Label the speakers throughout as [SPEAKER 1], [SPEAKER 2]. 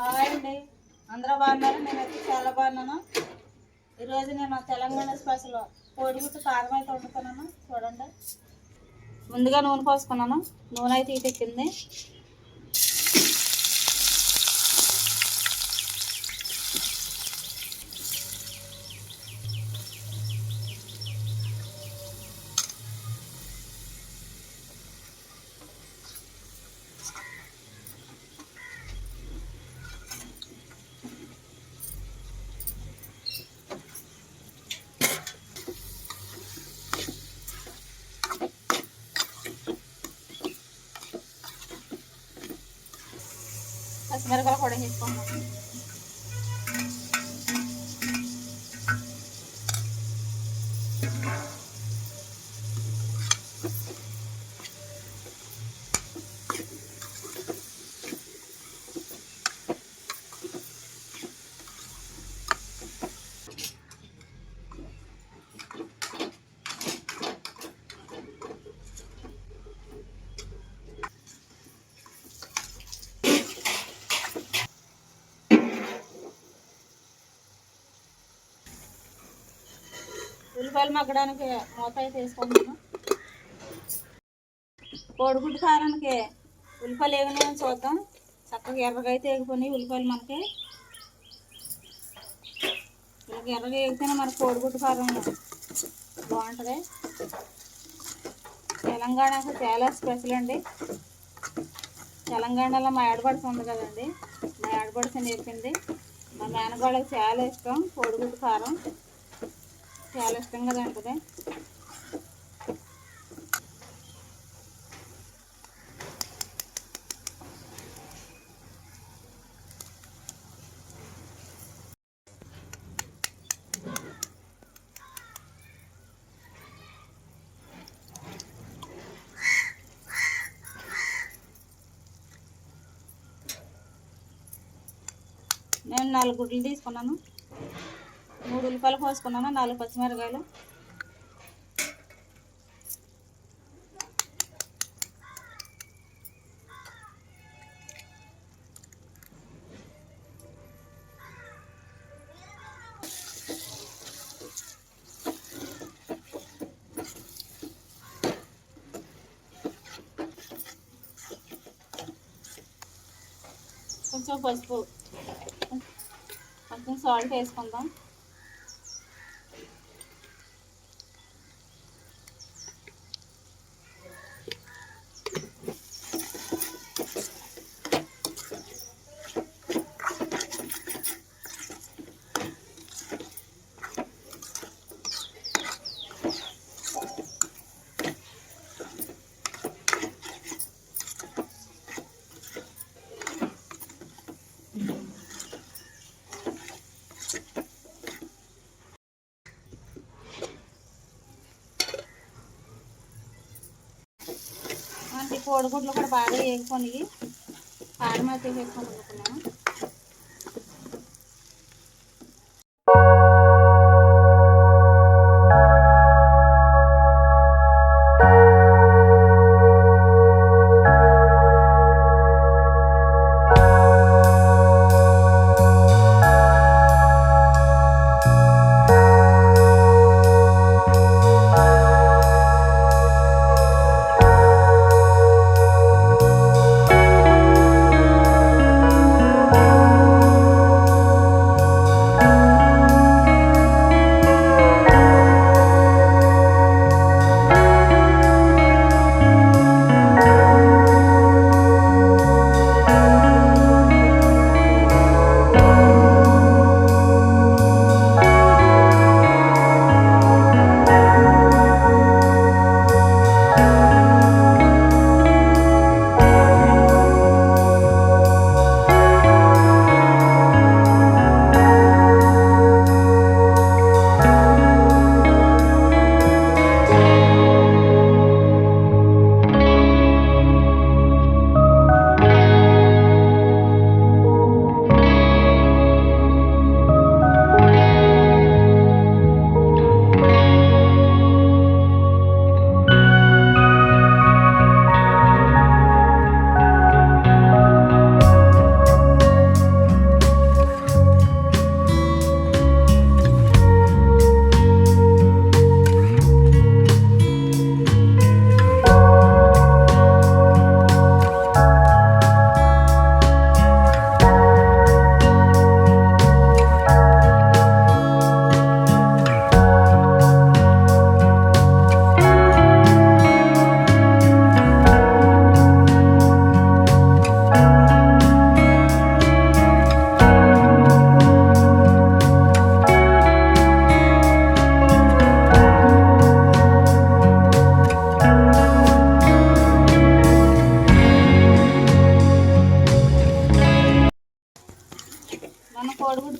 [SPEAKER 1] Hi అండి. అందరూ బాగున్నారు? నేనైతే చాలా బాగున్నాను. ఈరోజు నేను తెలంగాణ స్పెషల్ కోడిగుట్టు కారం అయితే వండుతున్నాను చూడండి. ముందుగా నూనె పోసుకున్నాను. నూనె అయితే ఇటెక్కింది పచ్చిమిరపకాయలు కూడా వేసుకున్నాను ఉల్లిపాయలు మగ్గడానికి మూత అయితే కోడిగుడ్డు కారానికి ఉల్లిపాయలు ఏమైనా చూద్దాం. చక్కగా ఎర్రగా అయితే వేగిపోయినాయి ఉల్లిపాయలు మనకి. ఇలా ఎర్రగా వేగితేనే మన కోడిగుడ్డు కారం బాగుంటుంది. తెలంగాణకు చాలా స్పెషల్ అండి. తెలంగాణలో మా ఆడపడుచు ఉంది కదండి. మా ఆడపడుచు నేర్పింది. మా మేనగాళ్ళకి చాలా ఇష్టం కోడిగుడ్డు కారం. చాలా ఇష్టంగా తింటుంది నేను నాలుగు గుడ్లు తీసుకున్నాను. మూడు ఉల్లిపాయలు పోసుకున్నాను నాలుగు పచ్చిమిరకాయలు కొంచెం పసుపు కొంచెం సాల్ట్ వేసుకుందాం మనకి కోడిగుడ్లు కూడా బాగా వేగుకొని కారం అయితే వేసుకొని అనుకున్నాను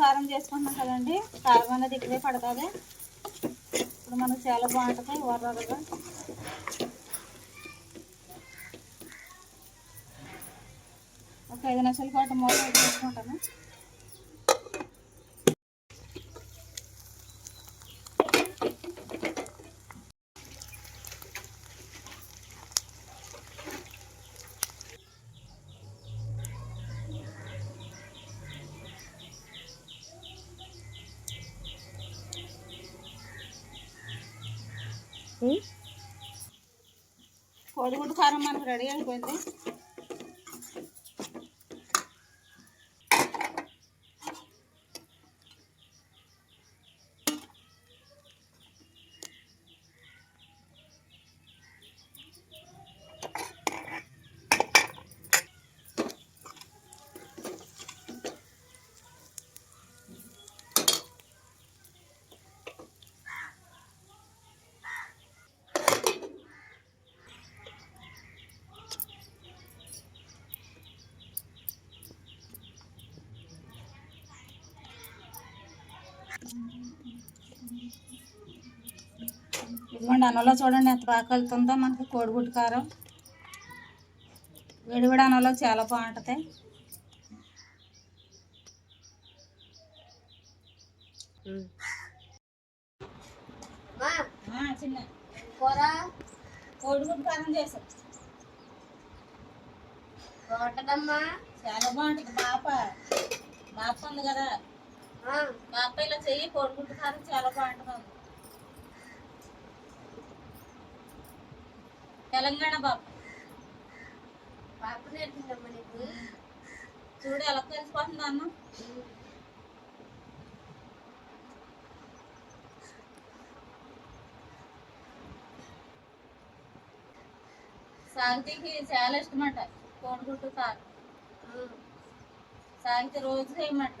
[SPEAKER 1] కారం చేసుకుంటున్నాం కదండి. కారం అనేది ఇక్కడే పడుతుంది. ఇప్పుడు మనకు చాలా బాగుంటుంది వర్రగా ఒక ఐదు నిమిషాల పాటు మూత చేసుకుంటాము కోడిగుడ్డు కారం మనకు రెడీ అయిపోయింది. ఇదిగోండి అన్నంలో చూడండి ఎంత బాగా కలుతుందో మనకి కోడిగుడ్డు కారం. వేడివేడి అన్నంలో చాలా బాగుంటుంది. చిన్న
[SPEAKER 2] కూర.
[SPEAKER 1] కోడిగుడ్డు కారం చేసాం.
[SPEAKER 2] బాగుంటుందమ్మా.
[SPEAKER 1] చాలా బాగుంటుంది. బాప బాప ఉంది కదా.
[SPEAKER 2] ఆ,
[SPEAKER 1] బాప ఇలా చెయ్యి కోడిగుడ్డు కారం చాలా బాగుంటుంది తెలంగాణ బాప
[SPEAKER 2] పాప నేర్పిందమ్మా నీకు?
[SPEAKER 1] చూడు ఎలా కలిసిపోతుంది అన్న. సాగితీకి చాలా ఇష్టమంట కోడిగుడ్డు కారం
[SPEAKER 2] ఆ,
[SPEAKER 1] సాగితే రోజు చేయమంట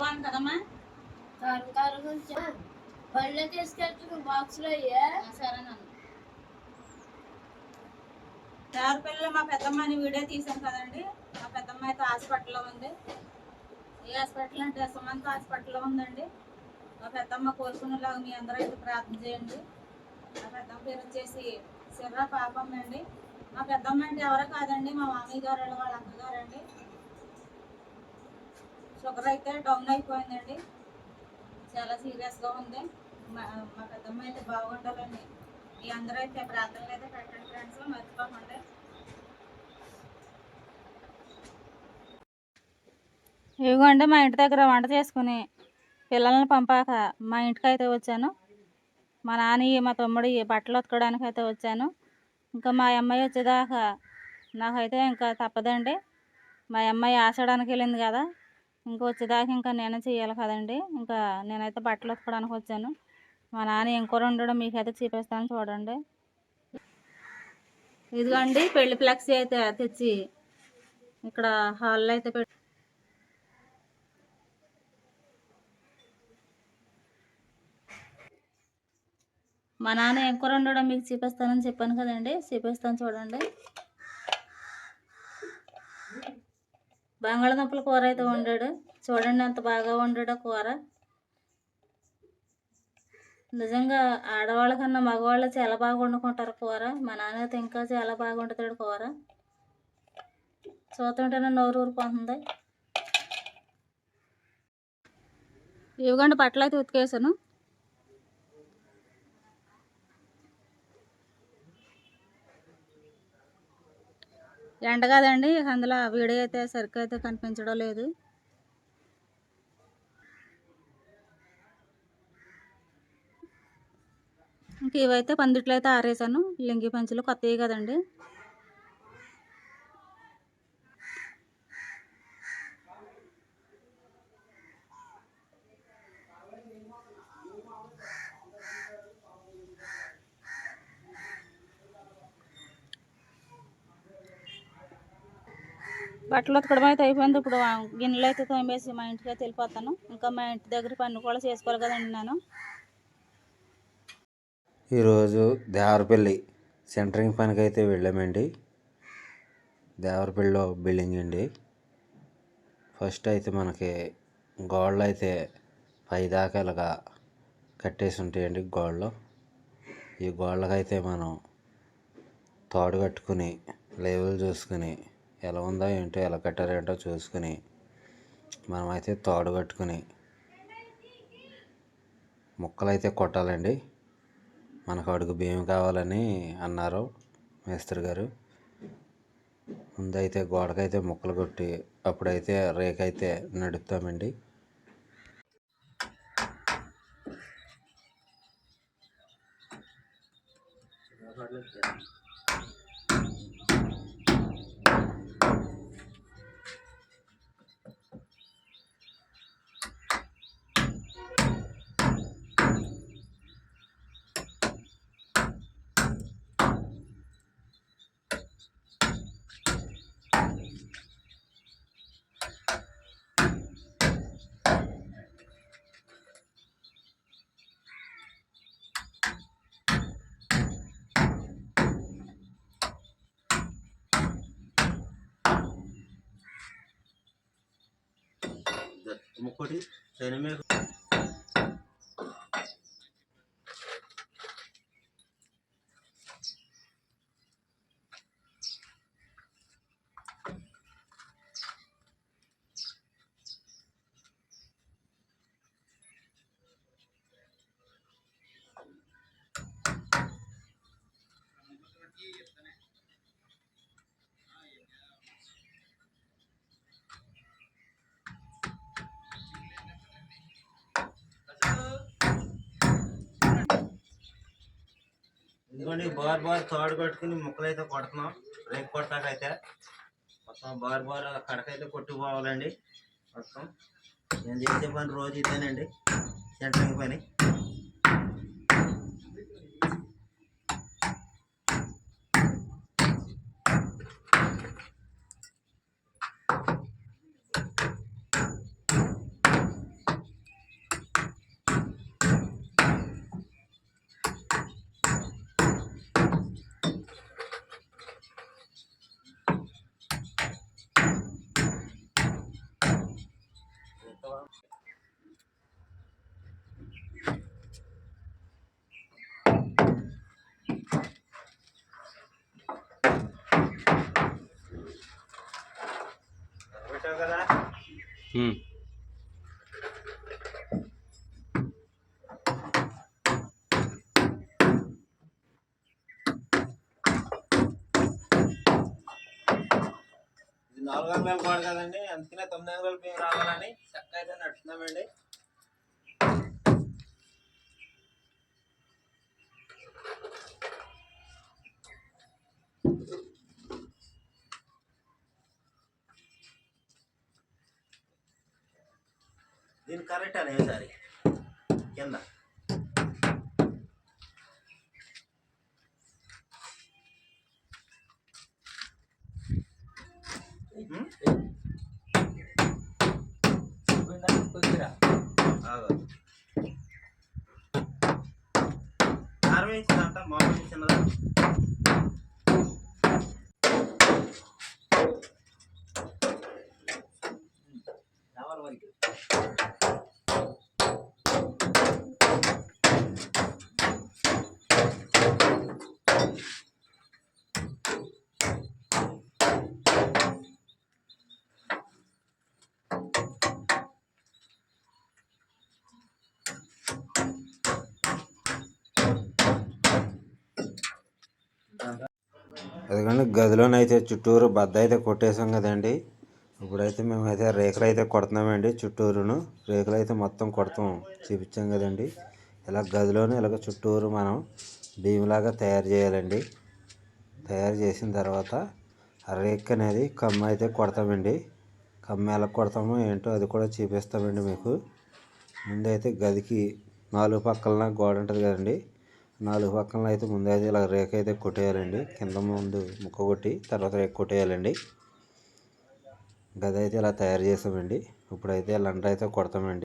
[SPEAKER 1] బాగుంది కదమ్మా?
[SPEAKER 2] కారం బళ్ళో తీసుకెళ్తున్న బాక్స్లో అయ్యా.
[SPEAKER 1] పిల్లలు మా పెద్దమ్మని వీడియో తీసాం కదండి. మా పెద్దమ్మ అయితే హాస్పిటల్లో ఉంది. ఏ హాస్పిటల్ అంటే సుమంత్ హాస్పిటల్లో ఉందండి. మా పెద్దమ్మ కోరుకునేలాగా మీ అందరూ అయితే ప్రార్థన చేయండి. మా పెద్దమ్మ పేరు వచ్చేసి సిర్రా పాపమ్మ అండి. మా పెద్దమ్మ అంటే ఎవరో కాదండి మా మామయ్య గారు వాళ్ళ వాళ్ళ అక్కగారండి. షుగర్ అయితే డౌన్ అయిపోయిందండి. చాలా సీరియస్గా ఉంది. మా పెద్దమ్మ అయితే బాగుండాలండి మీ అందరూ అయితే ప్రార్థనలు అయితే పెట్టండి ఫ్రెండ్స్. మర్చిపోకండి. ఇదిగోండి మా ఇంటి దగ్గర వంట చేసుకుని పిల్లల్ని పంపాక మా ఇంటికి అయితే వచ్చాను. మా నాని మా తమ్ముడి బట్టలు ఉతకడానికి అయితే వచ్చాను. ఇంకా మా అమ్మాయి వచ్చేదాకా నాకైతే ఇంకా తప్పదండి. మా అమ్మాయి ఆసడానికి వెళ్ళింది కదా. ఇంకా వచ్చేదాకా ఇంకా నేనే చేయాలి కదండి. ఇంకా నేనైతే బట్టలు ఉతకడానికి వచ్చాను. మా నాన్న ఏం కూర ఉండడం మీకైతే చూపిస్తాను చూడండి. ఇదిగోండి పెళ్ళి ఫ్లెక్సీ అయితే తెచ్చి ఇక్కడ హాల్లో అయితే పెట్టి మా నాన్న ఏం కూర ఉండడం మీకు చూపిస్తానని చెప్పాను కదండి. చూపిస్తాను చూడండి. బంగాళదుంపల కూర అయితే వండాడు. చూడండి ఎంత బాగా వండాడో కూర. నిజంగా ఆడవాళ్ళ కన్నా మగవాళ్ళు చాలా బాగా వండుకుంటారు కూర. మా నాన్నైతే ఇంకా చాలా బాగా వండుతాడు కూర. చూస్తుంటేనే నోరు ఊరిపోతుంది. ఇవ్వకండి బట్టలు అయితే ఉతికేసాను. ఎండ కాదండి అందులో వీడియో అయితే సరిగ్గా అయితే కనిపించడం లేదు. ఇంక ఇవైతే పందిట్లో అయితే ఆరేసాను లింగి పంచులు కొత్తవి కదండి. బట్టలు ఉతకడం అయితే అయిపోయింది. ఇప్పుడు గిన్నెలు అయితే తోమేసి మా ఇంటికి అయితే వెళ్ళిపోతాను. ఇంకా మా ఇంటి దగ్గర పని కూడా చేసుకోవాలి కదండి నేను.
[SPEAKER 3] ఈరోజు దేవరపల్లి సెంటరింగ్ పనికి అయితే వెళ్ళామండి. దేవరపల్లిలో బిల్డింగ్ అండి. ఫస్ట్ అయితే మనకి గోడలు అయితే పైదాకా ఇలాగా కట్టేసి ఉంటాయండి గోడలు. ఈ గోడలకైతే మనం తాడు కట్టుకుని లేవల్ చూసుకుని ఎలా ఉందో ఏంటో ఎలా కట్టారో ఏంటో చూసుకుని మనమైతే తాడు కట్టుకుని ముక్కలు అయితే కొట్టాలండి. మనకు అడుగు బియ్యం కావాలని అన్నారు మేస్త్రి గారు. ముందైతే గోడకైతే ముక్కలు కొట్టి అప్పుడైతే రేకైతే నడుపుతామండి. ముక్కటి శనిమే ఇదిగోండి బార్ బార్ తాడు కట్టుకుని ముక్కలు అయితే కొడుతున్నాం. రేపు కొట్టాకైతే మొత్తం బార్ బార్ కడకైతే కొట్టుకుపోవాలండి. మొత్తం. నేను చేసే పని రోజు ఇదేనండి. సెంటరింగ్ పని పెట్టావు కదా ఇది నాలుగు వందల పాడు కదండి. అందుకనే తొమ్మిది వందల బియ్యం రావాలని చక్కగా అయితే నడుస్తున్నామండి. దీని కరెక్ట్ అని ఈసారి కింద. అదిగోండి గదిలోనైతే చుట్టూరు బద్ద అయితే కొట్టేసాం కదండి. ఇప్పుడైతే మేమైతే రేకులు అయితే కొడుతున్నామండి చుట్టూరును. రేకులు అయితే మొత్తం కొడతాం చూపించాం కదండి. ఇలా గదిలోనే ఇలాగ చుట్టూరు మనం భీములాగా తయారు చేయాలండి. తయారు చేసిన తర్వాత ఆ రేక్ అనేది కమ్మ అయితే కొడతామండి. కమ్మ ఎలా కొడతామో ఏంటో అది కూడా చూపిస్తామండి మీకు. ముందైతే గదికి నాలుగు పక్కల గోడ ఉంటుంది కదండి. నాలుగు పక్కన అయితే ముందు అయితే ఇలా రేఖ అయితే కొట్టేయాలండి. కింద ముందు ముక్క కొట్టి తర్వాత రేఖ కొట్టేయాలండి. గద అయితే ఇలా తయారు చేసామండి. ఇప్పుడైతే లంట అయితే కొడతామండి.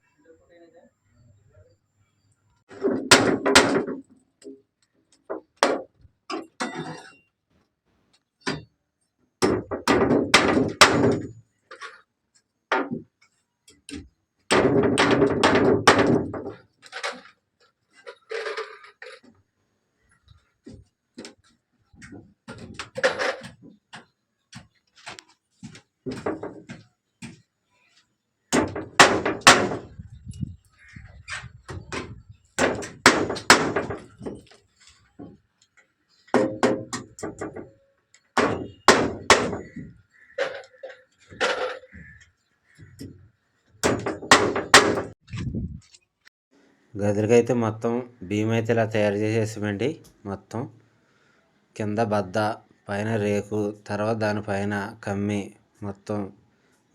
[SPEAKER 3] గదులకైతే మొత్తం భీమ్ అయితే ఇలా తయారు చేసేసామండి. మొత్తం కింద బద్ద పైన రేకు తర్వాత దానిపైన కమ్మి మొత్తం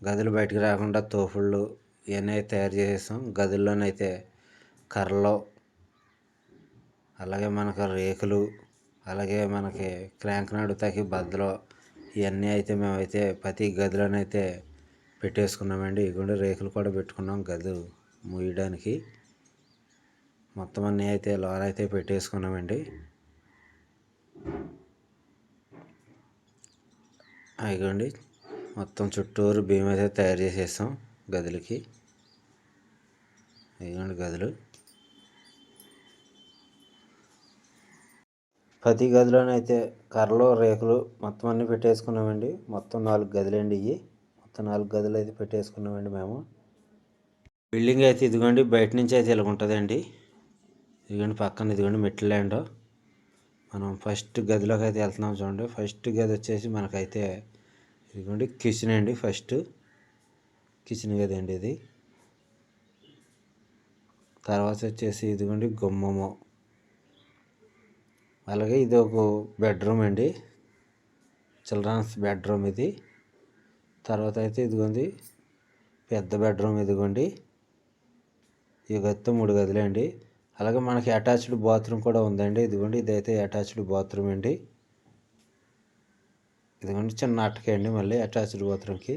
[SPEAKER 3] గదులు బయటికి రాకుండా తోపుళ్ళు ఇవన్నీ అయితే తయారు చేసేసాం. గదుల్లోనైతే కర్రలు అలాగే మనకు రేకులు అలాగే మనకి క్రాంక్ నడుతాకి బద్దలు ఇవన్నీ అయితే మేమైతే ప్రతి గదిలోనైతే పెట్టేసుకున్నామండి. ఇగుండి రేకులు కూడా పెట్టుకున్నాం గదులు మూయడానికి. మొత్తం అన్నీ అయితే లోర అయితే పెట్టేసుకున్నామండి. అయిగోండి మొత్తం చుట్టూరు భీమ్ అయితే తయారు చేసేస్తాం గదులకి. అయిగోండి గదులు. ప్రతి గదిలోనైతే కర్రలు రేకులు మొత్తం అన్నీ పెట్టేసుకున్నామండి. మొత్తం నాలుగు గదులండి ఇవి మొత్తం నాలుగు గదులు అయితే పెట్టేసుకున్నామండి మేము. బిల్డింగ్ అయితే ఇదిగోండి బయట నుంచి అయితే ఇలా ఉంటుందండి. ఇదిగోండి పక్కన ఇదిగోండి మెట్ల ల్యాండ్. మనం ఫస్ట్ గదిలోకి అయితే వెళ్తున్నాం చూడండి. ఫస్ట్ గది వచ్చేసి మనకైతే ఇదిగోండి కిచెన్ అండి ఫస్ట్. కిచెన్ గది అండి ఇది. తర్వాత వచ్చేసి ఇదిగోండి గుమ్మము. అలాగే ఇది ఒక బెడ్రూమ్ అండి. చిల్డ్రన్స్ బెడ్రూమ్ ఇది. తర్వాత అయితే ఇదిగోండి పెద్ద బెడ్రూమ్ ఇదిగోండి. ఈ గత్తు మూడు గదులే అండి. అలాగే మనకి అటాచ్డ్ బాత్రూమ్ కూడా ఉందండి. ఇదిగోండి ఇదైతే అటాచ్డ్ బాత్రూమ్ అండి. ఇదిగోండి చిన్న అట్టకే అండి మళ్ళీ అటాచ్డ్ బాత్రూమ్కి.